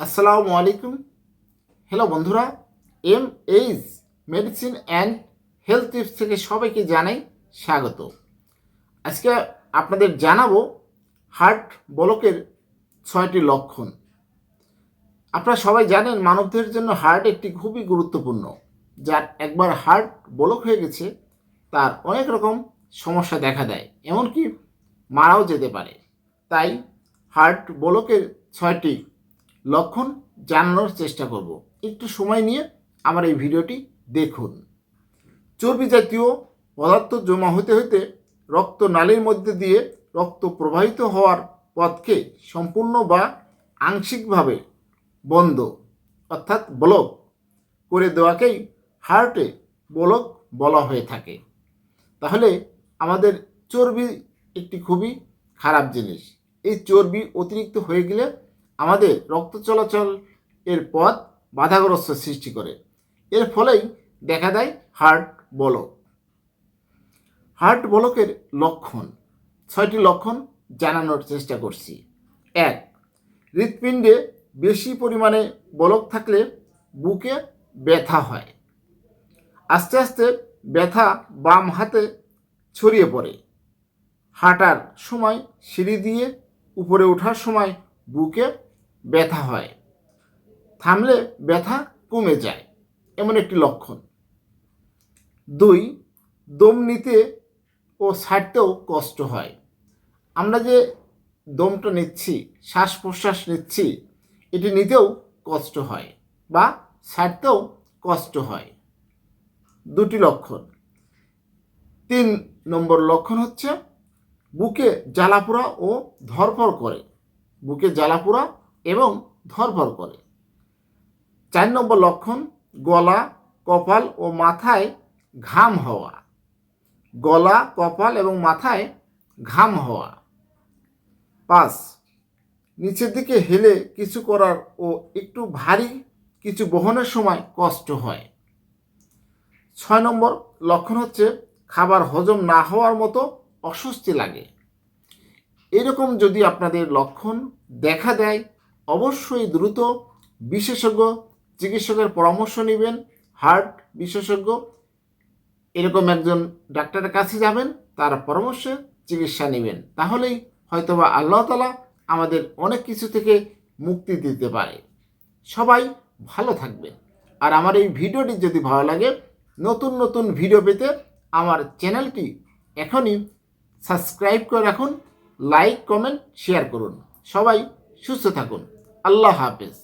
আসসালামু আলাইকুম। হ্যালো বন্ধুরা। M H medicine and health tips থেকে সবাইকে জানাই স্বাগত। আজকে আপনাদের জানাব হার্ট ব্লকের ছয়টি লক্ষণ। আপনারা সবাই জানেন মানবদের জন্য হার্ট একটি খুবই গুরুত্বপূর্ণ। যার একবার হার্ট ব্লক হয়ে গেছে, তার অনেক রকম সমস্যা দেখা দেয়। এমনকি মারাও যেতে পারে। তাই হার্ট ব্লকের ছয়টি লক্ষণ জানানোর চেষ্টা করব। একটু সময় নিয়ে আমার এই ভিডিওটি দেখুন। চর্বি জাতীয় পদার্থ জমা হতে হতে রক্ত নালীর মধ্যে দিয়ে রক্ত প্রবাহিত হওয়ার পথকে সম্পূর্ণ বা আংশিকভাবে বন্ধ, অর্থাৎ ব্লক করে দেওয়াকেই হার্টে ব্লক বলা হয়ে থাকে। তাহলে আমাদের চর্বি একটি খুবই খারাপ জিনিস। এই চর্বি অতিরিক্ত হয়ে গেলে আমাদের রক্ত চলাচল এর পথ বাধাগ্রস্ত সৃষ্টি করে। এর ফলেই দেখা দেয় হার্ট ব্লক। হার্ট বলকের লক্ষণ, ছয়টি লক্ষণ জানানোর চেষ্টা করছি। এক, হৃৎপিণ্ডে বেশি পরিমাণে বলক থাকলে বুকে ব্যথা হয়। আস্তে আস্তে ব্যথা বাম হাতে ছড়িয়ে পড়ে। হাঁটার সময় সিঁড়ি দিয়ে উপরে ওঠার সময় বুকে ব্যথা হয়। থামলে ব্যথা কমে যায়, এমন একটি লক্ষণ। দুই, দম নিতে ও ছাড়তেও কষ্ট হয়। আমরা যে দমটা নিচ্ছি শ্বাস প্রশ্বাস নিচ্ছি, এটি নিতেও কষ্ট হয় বা ছাড়তেও কষ্ট হয়। দুটি লক্ষণ। তিন নম্বর লক্ষণ হচ্ছে, বুকে জ্বালাপোড়া ও ধরফর করে। বুকে জ্বালাপোড়া এবং ধরফর করে। চার নম্বর লক্ষণ, গলা, কপাল ও মাথায় ঘাম হওয়া। গলা, কপাল এবং মাথায় ঘাম হওয়া। পাঁচ, নিচের দিকে হেলে কিছু করার ও একটু ভারী কিছু বহনের সময় কষ্ট হয়। ছয় নম্বর লক্ষণ হচ্ছে, খাবার হজম না হওয়ার মতো অস্বস্তি লাগে। এরকম যদি আপনাদের লক্ষণ দেখা দেয় অবশ্যই দ্রুত বিশেষজ্ঞ চিকিৎসকের পরামর্শ নেবেন, হার্ট বিশেষজ্ঞ। এরকম একজন ডাক্তারের কাছে যাবেন, তার পরামর্শে চিকিৎসা নেবেন। তাহলেই হয়তোবা আল্লাহ তালা আমাদের অনেক কিছু থেকে মুক্তি দিতে পারে। সবাই ভালো থাকবেন। আর আমার এই ভিডিওটি যদি ভালো লাগে, নতুন নতুন ভিডিও পেতে আমার চ্যানেলটি এখনই সাবস্ক্রাইব করে রাখুন, লাইক, কমেন্ট, শেয়ার করুন। সবাই সুস্থ থাকুন। আল্লাহ হাফেজ।